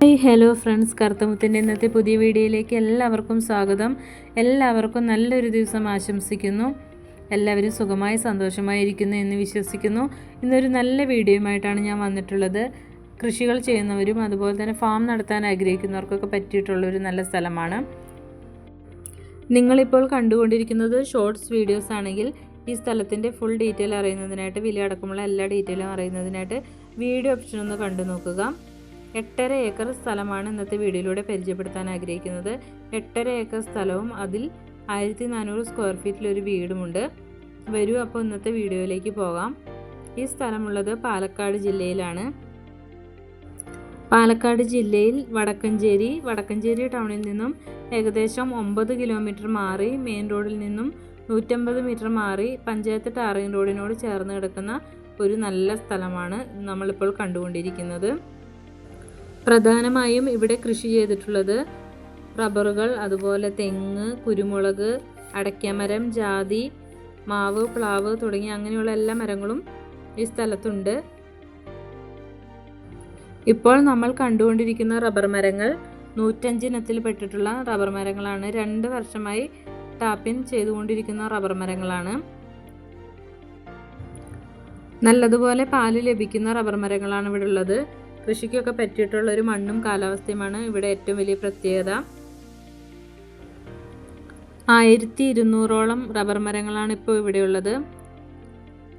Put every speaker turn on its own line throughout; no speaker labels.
Hi hello friends. കറുത്തമുത്തിന്റെ ഇന്നത്തെ പുതിയ വീഡിയോയിലേക്ക് എല്ലാവർക്കും സ്വാഗതം. എല്ലാവർക്കും നല്ലൊരു ദിവസം ആശംസിക്കുന്നു. എല്ലാവരും സുഖമായി സന്തോഷമായിരിക്കുന്നു എന്ന് വിശ്വസിക്കുന്നു. ഇന്നൊരു നല്ല വീഡിയോയുമായിട്ടാണ് ഞാൻ വന്നിട്ടുള്ളത്. കൃഷികൾ ചെയ്യുന്നവരും അതുപോലെ തന്നെ ഫാം നടത്താൻ ആഗ്രഹിക്കുന്നവർക്കൊക്കെ പറ്റിയിട്ടുള്ള ഒരു നല്ല സ്ഥലമാണ്. നിങ്ങളിപ്പോൾ കണ്ടുകൊണ്ടിരിക്കുന്നത് ഷോർട്സ് വീഡിയോസ് ആണെങ്കിൽ ഈ സ്ഥലത്തിന്റെ ഫുൾ ഡീറ്റെയിൽ അറിയുന്നതിനായിട്ട് വില അടക്കമുള്ള എല്ലാ ഡീറ്റെയിലും അറിയുന്നതിനായിട്ട് വീഡിയോ ഓപ്ഷൻ ഒന്ന് കണ്ടു നോക്കുക എട്ടര ഏക്കർ സ്ഥലമാണ് ഇന്നത്തെ വീഡിയോയിലൂടെ പരിചയപ്പെടുത്താൻ ആഗ്രഹിക്കുന്നത്. എട്ടര ഏക്കർ സ്ഥലവും അതിൽ ആയിരത്തി നാനൂറ് സ്ക്വയർ ഫീറ്റിൽ ഒരു വീടുമുണ്ട്. വരൂ അപ്പോൾ ഇന്നത്തെ വീഡിയോയിലേക്ക് പോകാം. ഈ സ്ഥലമുള്ളത് പാലക്കാട് ജില്ലയിലാണ്. പാലക്കാട് ജില്ലയിൽ വടക്കഞ്ചേരി വടക്കഞ്ചേരി ടൗണിൽ നിന്നും ഏകദേശം ഒമ്പത് കിലോമീറ്റർ മാറി മെയിൻ റോഡിൽ നിന്നും നൂറ്റമ്പത് മീറ്റർ മാറി പഞ്ചായത്ത് ടാറിംഗ് റോഡിനോട് ചേർന്ന് കിടക്കുന്ന ഒരു നല്ല സ്ഥലമാണ് നമ്മളിപ്പോൾ കണ്ടുകൊണ്ടിരിക്കുന്നത്. പ്രധാനമായും ഇവിടെ കൃഷി ചെയ്തിട്ടുള്ളത് റബ്ബറുകൾ അതുപോലെ തെങ്ങ് കുരുമുളക് അടയ്ക്കമരം ജാതി മാവ് പ്ലാവ് തുടങ്ങിയ അങ്ങനെയുള്ള എല്ലാ മരങ്ങളും ഈ സ്ഥലത്തുണ്ട്. ഇപ്പോൾ നമ്മൾ കണ്ടുകൊണ്ടിരിക്കുന്ന റബ്ബർ മരങ്ങൾ നൂറ്റഞ്ചിനത്തിൽ പെട്ടിട്ടുള്ള റബ്ബർ മരങ്ങളാണ്. രണ്ട് വർഷമായി ടാപ്പിൻ ചെയ്തുകൊണ്ടിരിക്കുന്ന റബ്ബർ മരങ്ങളാണ്. നല്ലതുപോലെ പാൽ ലഭിക്കുന്ന റബ്ബർ മരങ്ങളാണ് ഇവിടെ ഉള്ളത്. കൃഷിക്കൊക്കെ പറ്റിയിട്ടുള്ള ഒരു മണ്ണും കാലാവസ്ഥയുമാണ് ഇവിടെ ഏറ്റവും വലിയ പ്രത്യേകത. ആയിരത്തി ഇരുന്നൂറോളം റബ്ബർ മരങ്ങളാണ് ഇപ്പോൾ ഇവിടെയുള്ളത്.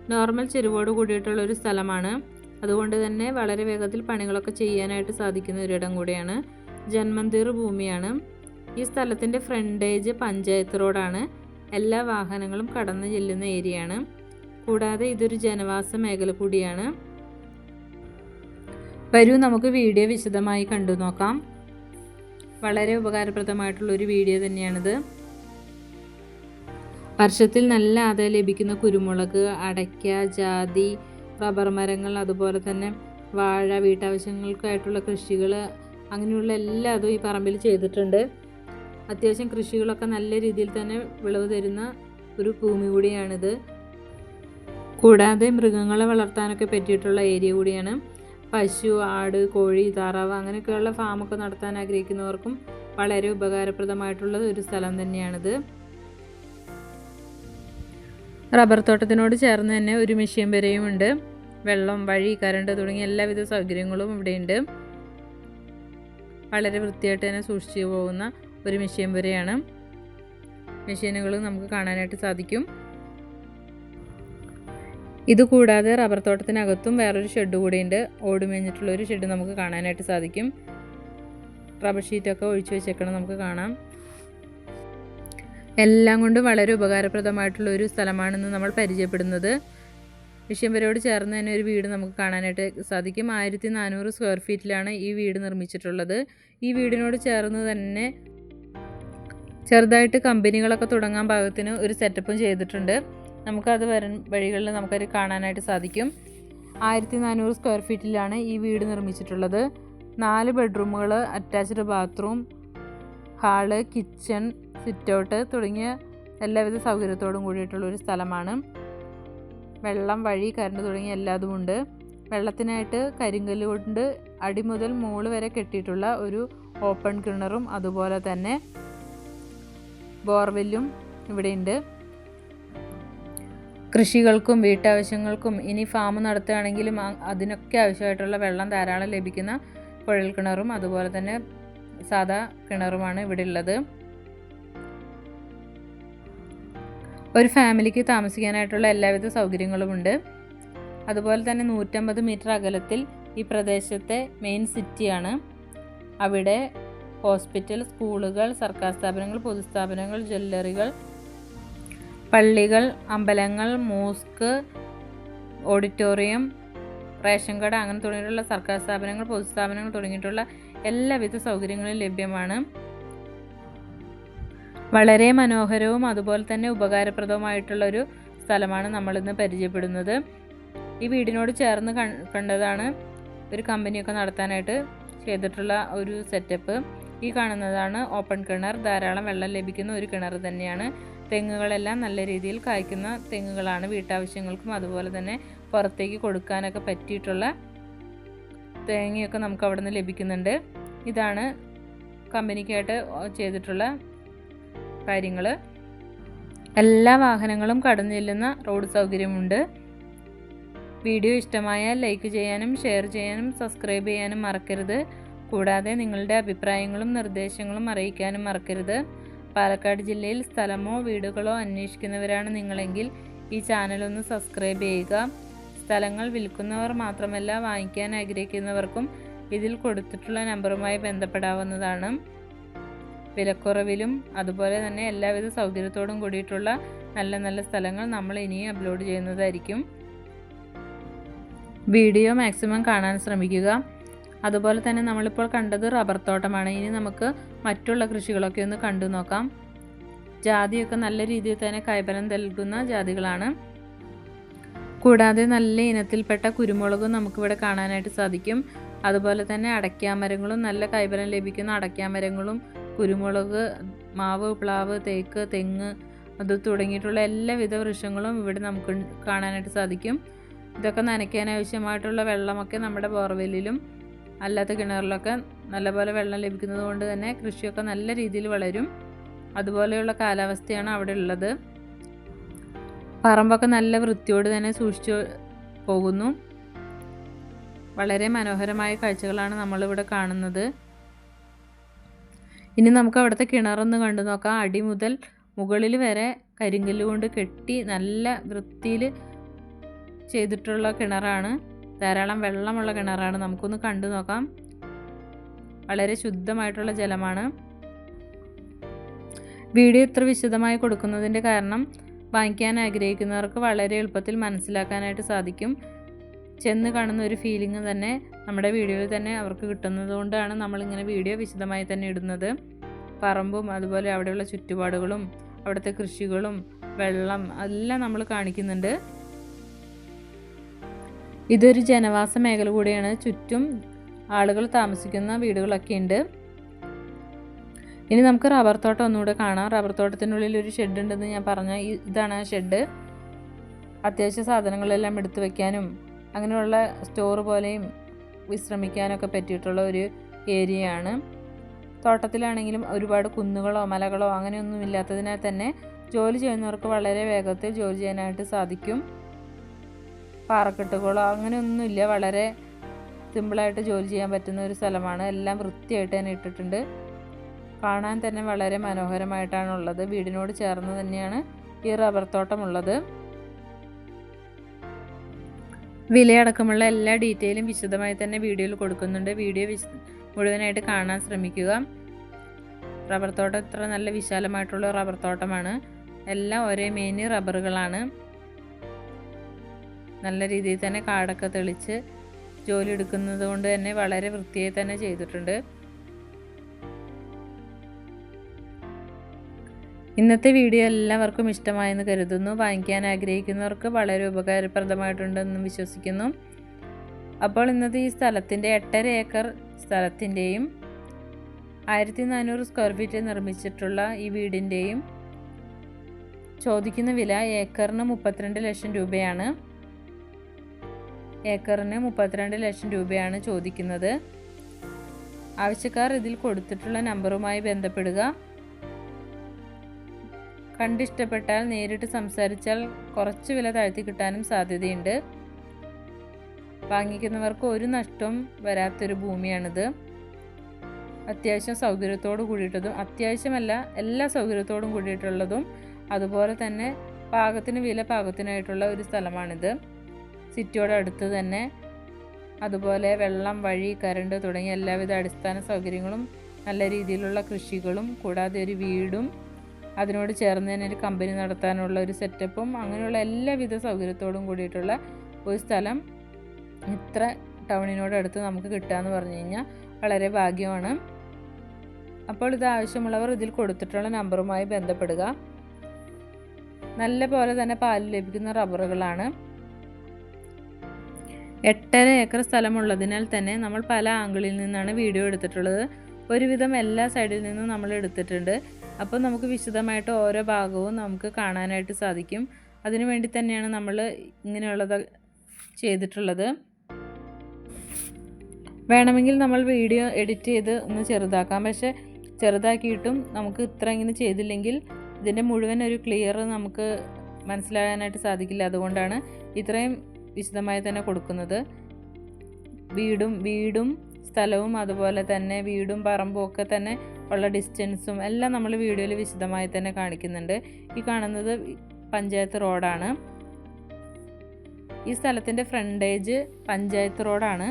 നോർമൽ ചെരുവോട് കൂടിയിട്ടുള്ള ഒരു സ്ഥലമാണ്. അതുകൊണ്ട് തന്നെ വളരെ വേഗത്തിൽ പണികളൊക്കെ ചെയ്യാനായിട്ട് സാധിക്കുന്ന ഒരിടം കൂടിയാണ്. ജന്മന്തീർ ഭൂമിയാണ്. ഈ സ്ഥലത്തിന്റെ ഫ്രണ്ടേജ് പഞ്ചായത്ത് റോഡാണ്. എല്ലാ വാഹനങ്ങളും കടന്നു ചെല്ലുന്ന ഏരിയയാണ്. കൂടാതെ ഇതൊരു ജനവാസ മേഖല കൂടിയാണ്. വരൂ നമുക്ക് വീഡിയോ വിശദമായി കണ്ടു നോക്കാം. വളരെ ഉപകാരപ്രദമായിട്ടുള്ള ഒരു വീഡിയോ തന്നെയാണിത്. വർഷത്തിൽ നല്ല ആദായം ലഭിക്കുന്ന കുരുമുളക് അടയ്ക്ക ജാതി റബ്ബർ മരങ്ങൾ അതുപോലെ തന്നെ വാഴ വീട്ടാവശ്യങ്ങൾക്കായിട്ടുള്ള കൃഷികൾ അങ്ങനെയുള്ള എല്ലാതും ഈ പറമ്പിൽ ചെയ്തിട്ടുണ്ട്. അത്യാവശ്യം കൃഷികളൊക്കെ നല്ല രീതിയിൽ തന്നെ വിളവ് തരുന്ന ഒരു ഭൂമി കൂടിയാണിത്. കൂടാതെ മൃഗങ്ങളെ വളർത്താനൊക്കെ പറ്റിയിട്ടുള്ള ഏരിയ കൂടിയാണ്. പശു ആട് കോഴി താറാവ് അങ്ങനെയൊക്കെയുള്ള ഫാമൊക്കെ നടത്താൻ ആഗ്രഹിക്കുന്നവർക്കും വളരെ ഉപകാരപ്രദമായിട്ടുള്ള ഒരു സ്ഥലം തന്നെയാണിത്. റബ്ബർ തോട്ടത്തിനോട് ചേർന്ന് തന്നെ ഒരു മെഷീൻ വരെയും ഉണ്ട്. വെള്ളം വഴി കരണ്ട് തുടങ്ങിയ എല്ലാവിധ സൗകര്യങ്ങളും ഇവിടെയുണ്ട്. വളരെ വൃത്തിയായിട്ട് തന്നെ സൂക്ഷിച്ചു പോകുന്ന ഒരു മെഷീൻ വരെയാണ് മെഷീനുകൾ നമുക്ക് കാണാനായിട്ട് സാധിക്കും. ഇതുകൂടാതെ റബ്ബർ തോട്ടത്തിനകത്തും വേറൊരു ഷെഡ് കൂടിയുണ്ട്. ഓട് മേഞ്ഞിട്ടുള്ള ഒരു ഷെഡ് നമുക്ക് കാണാനായിട്ട് സാധിക്കും. റബ്ബർ ഷീറ്റൊക്കെ ഒഴിച്ചു വെച്ചേക്കണം നമുക്ക് കാണാം. എല്ലാം കൊണ്ടും വളരെ ഉപകാരപ്രദമായിട്ടുള്ള ഒരു സ്ഥലമാണെന്ന് നമ്മൾ പരിചയപ്പെടുന്നത്. വിഷയംവരോട് ചേർന്ന് തന്നെ ഒരു വീട് നമുക്ക് കാണാനായിട്ട് സാധിക്കും. ആയിരത്തി നാനൂറ് സ്ക്വയർ ഫീറ്റിലാണ് ഈ വീട് നിർമ്മിച്ചിട്ടുള്ളത്. ഈ വീടിനോട് ചേർന്ന് തന്നെ ചെറുതായിട്ട് കമ്പനികളൊക്കെ തുടങ്ങാൻ ഭാഗത്തിന് ഒരു സെറ്റപ്പും ചെയ്തിട്ടുണ്ട്. നമുക്കത് വരും വഴികളിൽ നമുക്കത് കാണാനായിട്ട് സാധിക്കും. ആയിരത്തി നാനൂറ് സ്ക്വയർ ഫീറ്റിലാണ് ഈ വീട് നിർമ്മിച്ചിട്ടുള്ളത്. നാല് ബെഡ്റൂമുകൾ attached bathroom hall kitchen sitout തുടങ്ങിയ എല്ലാവിധ സൗകര്യത്തോടും കൂടിയിട്ടുള്ള ഒരു സ്ഥലമാണ്. വെള്ളം വഴി കരണ്ട് തുടങ്ങിയ എല്ലാതുമുണ്ട് വെള്ളത്തിനായിട്ട് കരിങ്കല്ല് കൊണ്ട് അടി മുതൽ മുകൾ വരെ കെട്ടിയിട്ടുള്ള ഒരു ഓപ്പൺ കിണറും അതുപോലെ തന്നെ ബോർവെല്ലും ഇവിടെയുണ്ട്. കൃഷികൾക്കും വീട്ടാവശ്യങ്ങൾക്കും ഇനി ഫാം നടത്തുകയാണെങ്കിലും അതിനൊക്കെ ആവശ്യമായിട്ടുള്ള വെള്ളം ധാരാളം ലഭിക്കുന്ന കുഴൽ കിണറും അതുപോലെ തന്നെ സാധാ കിണറുമാണ് ഇവിടെ ഉള്ളത്. ഒരു ഫാമിലിക്ക് താമസിക്കാനായിട്ടുള്ള എല്ലാവിധ സൗകര്യങ്ങളുമുണ്ട്. അതുപോലെ തന്നെ നൂറ്റമ്പത് മീറ്റർ അകലത്തിൽ ഈ പ്രദേശത്തെ മെയിൻ സിറ്റിയാണ് അവിടെ ഹോസ്പിറ്റൽ സ്കൂളുകൾ സർക്കാർ സ്ഥാപനങ്ങൾ പൊതുസ്ഥാപനങ്ങൾ ജ്വല്ലറികൾ പള്ളികൾ അമ്പലങ്ങൾ മോസ്ക് ഓഡിറ്റോറിയം റേഷൻ കട അങ്ങനെ തുടങ്ങിയിട്ടുള്ള സർക്കാർ സ്ഥാപനങ്ങൾ പൊതുസ്ഥാപനങ്ങൾ തുടങ്ങിയിട്ടുള്ള എല്ലാവിധ സൗകര്യങ്ങളും ലഭ്യമാണ്. വളരെ മനോഹരവും അതുപോലെ തന്നെ ഉപകാരപ്രദവുമായിട്ടുള്ള ഒരു സ്ഥലമാണ് നമ്മളിന്ന് പരിചയപ്പെടുന്നത്. ഈ വീടിനോട് ചേർന്ന് കണ്ടതാണ് ഒരു കമ്പനിയൊക്കെ നടത്താനായിട്ട് ചെയ്തിട്ടുള്ള ഒരു സെറ്റപ്പ്. ഈ കാണുന്നതാണ് ഓപ്പൺ കിണർ. ധാരാളം വെള്ളം ലഭിക്കുന്ന ഒരു കിണർ തന്നെയാണ്. തെങ്ങുകളെല്ലാം നല്ല രീതിയിൽ കായ്ക്കുന്ന തെങ്ങുകളാണ് വീട്ടാവശ്യങ്ങൾക്കും അതുപോലെ തന്നെ പുറത്തേക്ക് കൊടുക്കാനൊക്കെ പറ്റിയിട്ടുള്ള തേങ്ങയൊക്കെ നമുക്ക് അവിടെ നിന്ന് ലഭിക്കുന്നുണ്ട്. ഇതാണ് കമ്പനിക്കായിട്ട് ചെയ്തിട്ടുള്ള കാര്യങ്ങൾ എല്ലാ വാഹനങ്ങളും കടന്നു ചെല്ലുന്ന റോഡ് സൗകര്യമുണ്ട്. വീഡിയോ ഇഷ്ടമായാൽ ലൈക്ക് ചെയ്യാനും ഷെയർ ചെയ്യാനും സബ്സ്ക്രൈബ് ചെയ്യാനും മറക്കരുത്. കൂടാതെ നിങ്ങളുടെ അഭിപ്രായങ്ങളും നിർദ്ദേശങ്ങളും അറിയിക്കാനും മറക്കരുത്. പാലക്കാട് ജില്ലയിൽ സ്ഥലമോ വീടുകളോ അന്വേഷിക്കുന്നവരാണ് നിങ്ങളെങ്കിൽ ഈ ചാനൽ ഒന്ന് സബ്സ്ക്രൈബ് ചെയ്യുക. സ്ഥലങ്ങൾ വിൽക്കുന്നവർ മാത്രമല്ല വാങ്ങിക്കാൻ ആഗ്രഹിക്കുന്നവർക്കും ഇതിൽ കൊടുത്തിട്ടുള്ള നമ്പറുമായി ബന്ധപ്പെടാവുന്നതാണ്. വിലക്കുറവിലും അതുപോലെ തന്നെ എല്ലാവിധ സൗകര്യത്തോടും കൂടിയിട്ടുള്ള നല്ല നല്ല സ്ഥലങ്ങൾ നമ്മൾ ഇനിയും അപ്ലോഡ് ചെയ്യുന്നതായിരിക്കും. വീഡിയോ മാക്സിമം കാണാൻ ശ്രമിക്കുക. അതുപോലെ തന്നെ നമ്മളിപ്പോൾ കണ്ടത് റബ്ബർ തോട്ടമാണ്. ഇനി നമുക്ക് മറ്റുള്ള കൃഷികളൊക്കെ ഒന്ന് കണ്ടു നോക്കാം. ജാതിയൊക്കെ നല്ല രീതിയിൽ തന്നെ കൈബലം നൽകുന്ന ജാതികളാണ്. കൂടാതെ നല്ല ഇനത്തിൽപ്പെട്ട കുരുമുളകും നമുക്കിവിടെ കാണാനായിട്ട് സാധിക്കും. അതുപോലെ തന്നെ അടയ്ക്കാമരങ്ങളും നല്ല കൈബലം ലഭിക്കുന്ന അടയ്ക്കാമരങ്ങളും കുരുമുളക് മാവ് പ്ലാവ് തേക്ക് തെങ്ങ് അത് തുടങ്ങിയിട്ടുള്ള എല്ലാവിധ വൃക്ഷങ്ങളും ഇവിടെ നമുക്ക് കാണാനായിട്ട് സാധിക്കും. ഇതൊക്കെ നനയ്ക്കാൻ ആവശ്യമായിട്ടുള്ള വെള്ളമൊക്കെ നമ്മുടെ ബോർവെല്ലിലും അല്ലാത്ത കിണറിലൊക്കെ നല്ലപോലെ വെള്ളം ലഭിക്കുന്നത് കൊണ്ട് തന്നെ കൃഷിയൊക്കെ നല്ല രീതിയിൽ വളരും. അതുപോലെയുള്ള കാലാവസ്ഥയാണ് അവിടെ ഉള്ളത്. പറമ്പൊക്കെ നല്ല വൃത്തിയോട് തന്നെ സൂക്ഷിച്ചു പോകുന്നു. വളരെ മനോഹരമായ കാഴ്ചകളാണ് നമ്മളിവിടെ കാണുന്നത്. ഇനി നമുക്ക് അവിടുത്തെ കിണറൊന്ന് കണ്ടു നോക്കാം. അടി മുതൽ മുകളിൽ വരെ കരിങ്കല്ല് കൊണ്ട് കെട്ടി നല്ല വൃത്തിയിൽ ചെയ്തിട്ടുള്ള കിണറാണ്. ധാരാളം വെള്ളമുള്ള കിണറാണ്. നമുക്കൊന്ന് കണ്ടു നോക്കാം. വളരെ ശുദ്ധമായിട്ടുള്ള ജലമാണ്. വീഡിയോ ഇത്ര വിശദമായി കൊടുക്കുന്നതിന്റെ കാരണം വാങ്ങിക്കാൻ ആഗ്രഹിക്കുന്നവർക്ക് വളരെ എളുപ്പത്തിൽ മനസ്സിലാക്കാനായിട്ട് സാധിക്കും. ചെന്ന് കാണുന്ന ഒരു ഫീലിംഗ് തന്നെ നമ്മുടെ വീഡിയോയിൽ തന്നെ അവർക്ക് കിട്ടുന്നതുകൊണ്ടാണ് നമ്മളിങ്ങനെ വീഡിയോ വിശദമായി തന്നെ ഇടുന്നത്. പറമ്പും അതുപോലെ അവിടെയുള്ള ചുറ്റുപാടുകളും അവിടുത്തെ കൃഷികളും വെള്ളം എല്ലാം നമ്മൾ കാണിക്കുന്നുണ്ട്. ഇതൊരു ജനവാസ മേഖല കൂടിയാണ്. ചുറ്റും ആളുകൾ താമസിക്കുന്ന വീടുകളൊക്കെ ഉണ്ട്. ഇനി നമുക്ക് റബ്ബർ തോട്ടം ഒന്നുകൂടെ കാണാം. റബ്ബർ തോട്ടത്തിനുള്ളിൽ ഒരു ഷെഡ് ഉണ്ടെന്ന് ഞാൻ പറഞ്ഞ ഇതാണ് ആ ഷെഡ് അത്യാവശ്യ സാധനങ്ങളെല്ലാം എടുത്തു വെക്കാനും അങ്ങനെയുള്ള സ്റ്റോർ പോലെയും വിശ്രമിക്കാനൊക്കെ പറ്റിയിട്ടുള്ള ഒരു ഏരിയയാണ് തോട്ടത്തിലാണെങ്കിലും ഒരുപാട് കുന്നുകളോ മലകളോ അങ്ങനെയൊന്നും ഇല്ലാത്തതിനാൽ തന്നെ ജോലി ചെയ്യുന്നവർക്ക് വളരെ വേഗത്തിൽ ജോലി ചെയ്യാനായിട്ട് സാധിക്കും. പാറക്കെട്ടുകളോ അങ്ങനെയൊന്നുമില്ല. വളരെ സിമ്പിളായിട്ട് ജോലി ചെയ്യാൻ പറ്റുന്ന ഒരു സ്ഥലമാണ്. എല്ലാം വൃത്തിയായിട്ട് തന്നെ ഇട്ടിട്ടുണ്ട്. കാണാൻ തന്നെ വളരെ മനോഹരമായിട്ടാണ് ഉള്ളത് വീടിനോട് ചേർന്ന് തന്നെയാണ് ഈ റബ്ബർ തോട്ടമുള്ളത്. വിലയടക്കമുള്ള എല്ലാ ഡീറ്റെയിലും വിശദമായി തന്നെ വീഡിയോയിൽ കൊടുക്കുന്നുണ്ട്. വീഡിയോ മുഴുവനായിട്ട് കാണാൻ ശ്രമിക്കുക. റബ്ബർ തോട്ടം ഇത്ര നല്ല വിശാലമായിട്ടുള്ള റബ്ബർ തോട്ടമാണ്. എല്ലാം ഒരേ മെയിൻ റബ്ബറുകളാണ്. നല്ല രീതിയിൽ തന്നെ കാടൊക്കെ തെളിച്ച് ജോലി എടുക്കുന്നത് കൊണ്ട് തന്നെ വളരെ വൃത്തിയായി തന്നെ ചെയ്തിട്ടുണ്ട്. ഇന്നത്തെ വീഡിയോ എല്ലാവർക്കും ഇഷ്ടമായെന്ന് കരുതുന്നു. വാങ്ങിക്കാൻ ആഗ്രഹിക്കുന്നവർക്ക് വളരെ ഉപകാരപ്രദമായിട്ടുണ്ടെന്ന് വിശ്വസിക്കുന്നു. അപ്പോൾ ഇന്നത്തെ ഈ സ്ഥലത്തിന്റെ എട്ടര ഏക്കർ സ്ഥലത്തിന്റെയും ആയിരത്തി നാനൂറ് സ്ക്വയർ ഫീറ്റ് നിർമ്മിച്ചിട്ടുള്ള ഈ വീടിന്റെയും ചോദിക്കുന്ന വില ഏക്കറിന് മുപ്പത്തിരണ്ട് ലക്ഷം രൂപയാണ്. ഏക്കറിന് മുപ്പത്തിരണ്ട് ലക്ഷം രൂപയാണ് ചോദിക്കുന്നത്. ആവശ്യക്കാർ ഇതിൽ കൊടുത്തിട്ടുള്ള നമ്പറുമായി ബന്ധപ്പെടുക. കണ്ടിഷ്ടപ്പെട്ടാൽ നേരിട്ട് സംസാരിച്ചാൽ കുറച്ച് വില താഴ്ത്തി കിട്ടാനും സാധ്യതയുണ്ട്. വാങ്ങിക്കുന്നവർക്ക് ഒരു നഷ്ടവും വരാത്തൊരു ഭൂമിയാണിത്. അത്യാവശ്യം സൗകര്യത്തോട് കൂടിയിട്ടതും അത്യാവശ്യമല്ല എല്ലാ സൗകര്യത്തോടും കൂടിയിട്ടുള്ളതും അതുപോലെ തന്നെ പാകത്തിന് വില പാകത്തിനായിട്ടുള്ള ഒരു സ്ഥലമാണിത്. സിറ്റിയോട് അടുത്ത് തന്നെ. അതുപോലെ വെള്ളം വഴി കരണ്ട് തുടങ്ങിയ എല്ലാവിധ അടിസ്ഥാന സൗകര്യങ്ങളും നല്ല രീതിയിലുള്ള കൃഷികളും കൂടാതെ ഒരു വീടും അതിനോട് ചേർന്ന് തന്നെ ഒരു കമ്പനി നടത്താനുള്ള ഒരു സെറ്റപ്പും അങ്ങനെയുള്ള എല്ലാവിധ സൗകര്യത്തോടും കൂടിയിട്ടുള്ള ഒരു സ്ഥലം ഇത്ര ടൗണിനോട് അടുത്ത് നമുക്ക് കിട്ടുക എന്ന് പറഞ്ഞു കഴിഞ്ഞാൽ വളരെ ഭാഗ്യമാണ്. അപ്പോൾ ഇത് ആവശ്യമുള്ളവർ ഇതിൽ കൊടുത്തിട്ടുള്ള നമ്പറുമായി ബന്ധപ്പെടുക. നല്ല പോലെ തന്നെ പാൽ ലഭിക്കുന്ന റബ്ബറുകളാണ്. എട്ടര ഏക്കർ സ്ഥലമുള്ളതിനാൽ തന്നെ നമ്മൾ പല ആംഗിളിൽ നിന്നാണ് വീഡിയോ എടുത്തിട്ടുള്ളത്. ഒരുവിധം എല്ലാ സൈഡിൽ നിന്നും നമ്മൾ എടുത്തിട്ടുണ്ട്. അപ്പോൾ നമുക്ക് വിശദമായിട്ട് ഓരോ ഭാഗവും നമുക്ക് കാണാനായിട്ട് സാധിക്കും. അതിനു വേണ്ടി തന്നെയാണ് നമ്മൾ ഇങ്ങനെയുള്ളത് ചെയ്തിട്ടുള്ളത്. വേണമെങ്കിൽ നമ്മൾ വീഡിയോ എഡിറ്റ് ചെയ്ത് ഒന്ന് ചെറുതാക്കാം. പക്ഷേ ചെറുതാക്കിയിട്ടും നമുക്ക് ഇത്ര ഇങ്ങനെ ചെയ്തില്ലെങ്കിൽ ഇതിന്റെ മുഴുവൻ ഒരു ക്ലിയർ നമുക്ക് മനസ്സിലാകാനായിട്ട് സാധിക്കില്ല. അതുകൊണ്ടാണ് ഇത്രയും വിശദമായി തന്നെ കൊടുക്കുന്നത്. വീടും വീടും സ്ഥലവും അതുപോലെ തന്നെ വീടും പറമ്പും ഒക്കെ തന്നെ ഉള്ള ഡിസ്റ്റൻസും എല്ലാം നമ്മൾ വീഡിയോയിൽ വിശദമായി തന്നെ കാണിക്കുന്നുണ്ട്. ഈ കാണുന്നത് പഞ്ചായത്ത് റോഡാണ് ഈ സ്ഥലത്തിന്റെ ഫ്രണ്ടേജ് പഞ്ചായത്ത് റോഡാണ്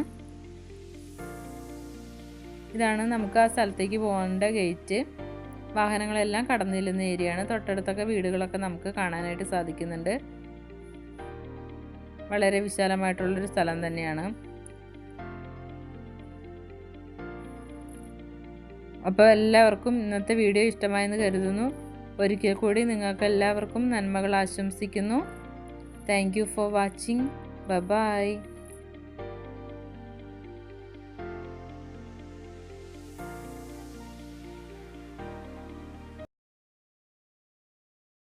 ഇതാണ് നമുക്ക് ആ സ്ഥലത്തേക്ക് പോകേണ്ട ഗേറ്റ് വാഹനങ്ങളെല്ലാം കടന്നു ഏരിയയാണ് തൊട്ടടുത്തൊക്കെ വീടുകളൊക്കെ നമുക്ക് കാണാനായിട്ട് സാധിക്കുന്നുണ്ട്. വളരെ വിശാലമായിട്ടുള്ളൊരു സ്ഥലം തന്നെയാണ്. അപ്പോൾ എല്ലാവർക്കും ഇന്നത്തെ വീഡിയോ ഇഷ്ടമായെന്ന് കരുതുന്നു. ഒരിക്കൽ കൂടി നിങ്ങൾക്ക് എല്ലാവർക്കും നന്മകൾ ആശംസിക്കുന്നു. Thank you for watching bye